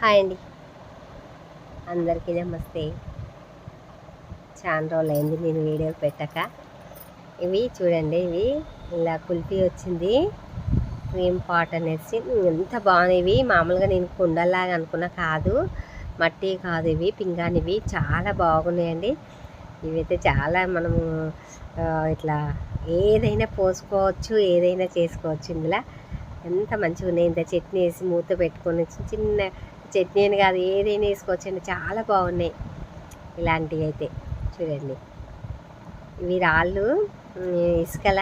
Hi అండి. అందరికీ నమస్తే. చాలా రోజులు అయింది నేను వీడియో పెట్టక. ఇవి చూడండి ఇవి ఇలా కుల్ఫీ వచ్చింది. క్రీమ్ పాట్ అనేసి. ఎంత బాగున్నాయి ఇవి. మామూలుగా నేను కుండల్లాగా అనుకున్నా కాదు. మట్టి కాదు ఇవి పింగానివి చాలా బాగున్నాయండి. ఇవైతే చాలా మనము ఇట్లా ఏదైనా పోసుకోవచ్చు ఏదైనా చేసుకోవచ్చు ఇందులో. ఎంత మంచిగా ఉన్నాయి. ఇంత చట్నీ వేసి మూత పెట్టుకొని చిన్న చిన్న చట్నీ అని కాదు ఏదైనా వేసుకోవచ్చండి. చాలా బాగున్నాయి. ఇలాంటివి అయితే చూడండి. ఇవి రాళ్ళు ఇసుకల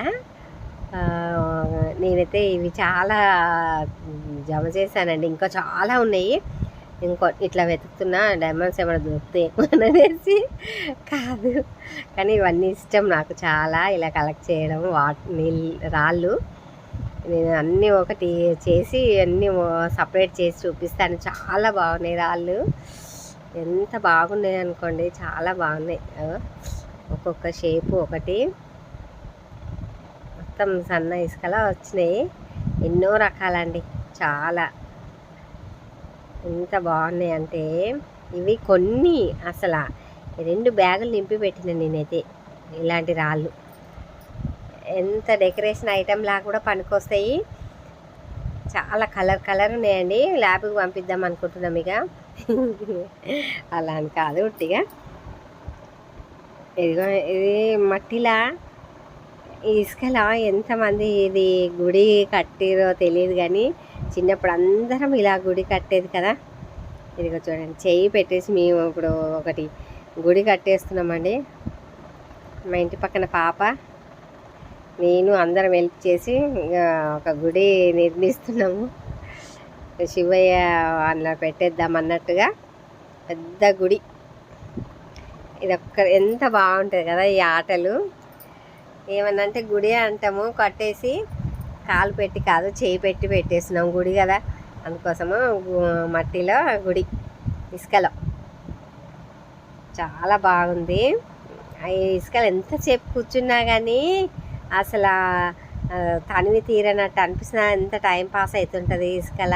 నేనైతే ఇవి చాలా జమ చేశానండి. ఇంకా చాలా ఉన్నాయి. ఇంకో ఇట్లా వెతుకుతున్నా డైమండ్స్ ఏమైనా దొరుకుతాయి అనేసి కాదు. కానీ ఇవన్నీ ఇష్టం నాకు చాలా. ఇలా కలెక్ట్ చేయడం వాట్ నీళ్ళు రాళ్ళు. నేను అన్నీ ఒకటి చేసి అన్నీ సపరేట్ చేసి చూపిస్తాను. చాలా బాగున్నాయి రాళ్ళు. ఎంత బాగున్నాయి అనుకోండి చాలా బాగున్నాయి. ఒక్కొక్క షేపు ఒకటి. మొత్తం సన్న ఇసుకలా వచ్చినాయి. ఎన్నో రకాలండి. చాలా. ఎంత బాగున్నాయి అంటే ఇవి కొన్ని అసలు. రెండు బ్యాగులు నింపి పెట్టిన నేనైతే ఇలాంటి రాళ్ళు. ఎంత డెకరేషన్ ఐటెం లాగా కూడా పనికొస్తాయి. చాలా కలర్ కలర్ ఉన్నాయండి. ల్యాబ్కి పంపిద్దాం అనుకుంటున్నాం ఇక. అలా అని కాదు ఉట్టిగా. ఇదిగో ఇది మట్టిలా ఇసుకలా ఎంతమంది ఇది గుడి కట్టిరో తెలియదు కానీ చిన్నప్పుడు అందరం ఇలా గుడి కట్టేది కదా. ఇదిగో చూడండి చెయ్యి పెట్టేసి మేము ఇప్పుడు ఒకటి గుడి కట్టేస్తున్నామండి. మా ఇంటి పక్కన పాప నేను అందరం హెల్ప్ చేసి ఒక గుడి నిర్మిస్తున్నాము. శివయ్య అందులో పెట్టేద్దాం అన్నట్టుగా పెద్ద గుడి. ఇది ఒక్క ఎంత బాగుంటుంది కదా ఈ ఆటలు. ఏమన్నంటే గుడి అంటాము కట్టేసి కాలు పెట్టి కాదు చేయి పెట్టి పెట్టేసినాం గుడి కదా. అందుకోసము మట్టిలో గుడి ఇసుకలో. చాలా బాగుంది. ఆ ఇసుకలు ఎంతసేపు కూర్చున్నా కానీ అసలు ఆ, తనివి తీరనట్టు అనిపిస్తున్న. ఎంత టైం పాస్ అవుతుంటుంది ఇసుకల.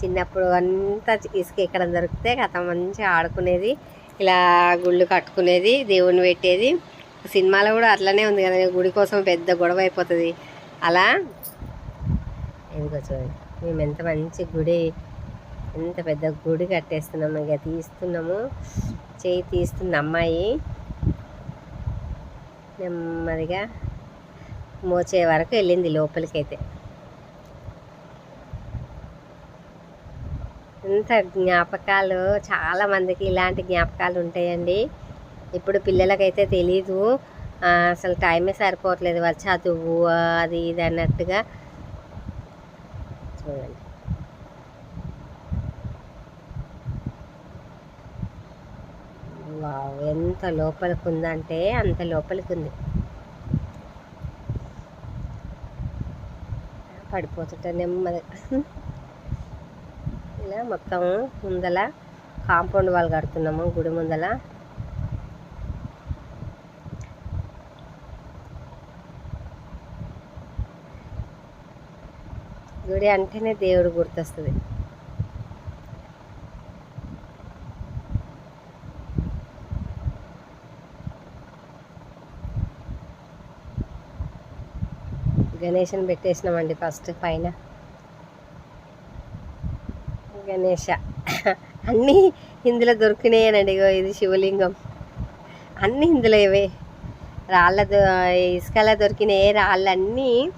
చిన్నప్పుడు అంతా ఇసుక ఎక్కడ దొరికితే కథ మంచిగా ఆడుకునేది. ఇలా గుళ్ళు కట్టుకునేది దేవుని పెట్టేది. సినిమాలో కూడా అట్లనే ఉంది కదా గుడి కోసం పెద్ద గొడవ అయిపోతుంది. అలా ఎందుకో చూడండి. మేము ఎంత మంచి గుడి ఎంత పెద్ద గుడి కట్టేస్తున్నాము ఇక తీస్తున్నాము. చేయి తీస్తున్న అమ్మాయి. నెమ్మదిగా మోచే వరకు వెళ్ళింది లోపలికైతే. ఇంత జ్ఞాపకాలు చాలా మందికి ఇలాంటి జ్ఞాపకాలు ఉంటాయండి. ఇప్పుడు పిల్లలకైతే తెలీదు. అసలు టైమే సరిపోవట్లేదు. వాళ్ళు చదువు అది ఇది అన్నట్టుగా. చూడండి. వావ్ ఎంత లోపలికి ఉందంటే అంత లోపలికి ఉంది. పడిపోతుంటే నెమ్మదిగా ఇలా మొత్తం ముందల కాంపౌండ్ వాళ్ళు కడుతున్నాము గుడి ముందల. గుడి అంటేనే దేవుడు గుర్తొస్తుంది. గణేషన్ పెట్టేసినామండి ఫస్ట్ పైన. గణేష. అన్నీ ఇందులో దొరికినాయనండి ఇగో ఇది శివలింగం. అన్నీ ఇందులో ఇవే. రాళ్ళ దొ- ఇసుకలో దొరికినాయి రాళ్ళన్నీ.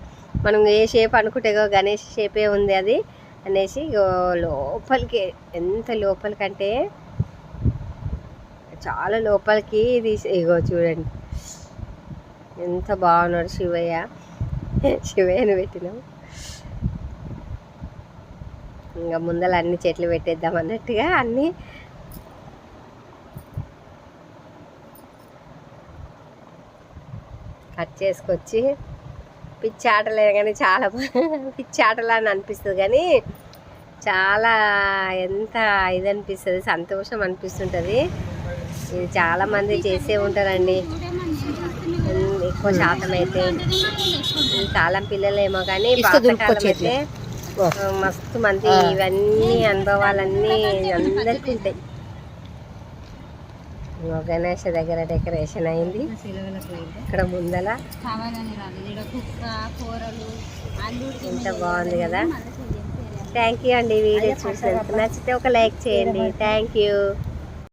మనం ఏ షేప్ అనుకుంటేగో గణేష్ షేపే ఉంది అది అనేసి ఇగో లోపలికి ఎంత లోపలికంటే చాలా లోపలికి ఇది ఇగో చూడండి. ఎంత బాగున్నాడు శివయ్య. శివయ్యను పెట్టినాం. ఇంకా ముందర అన్ని చెట్లు పెట్టేద్దాం అన్నట్టుగా అన్నీ కట్ చేసుకొచ్చి పిచ్చి ఆటలే కానీ చాలా పిచ్చి ఆటలా అని అనిపిస్తుంది కానీ చాలా ఎంత ఇది అనిపిస్తుంది సంతోషం అనిపిస్తుంటుంది. ఇది చాలామంది చేసే ఉంటారండి. ఎక్కువ శాతం అయితే ఈ కాలం పిల్లలేమో కానీ. అయితే మస్తు మంది ఇవన్నీ అనుభవాలన్నీ అందరికీ ఉంటాయి. గణేష్ దగ్గర డెకరేషన్ అయింది. ఇక్కడ ముందల ఎంత బాగుంది కదా. థ్యాంక్ యూ అండి వీడియో చూసినందుకు. నచ్చితే ఒక లైక్ చేయండి. Thank you.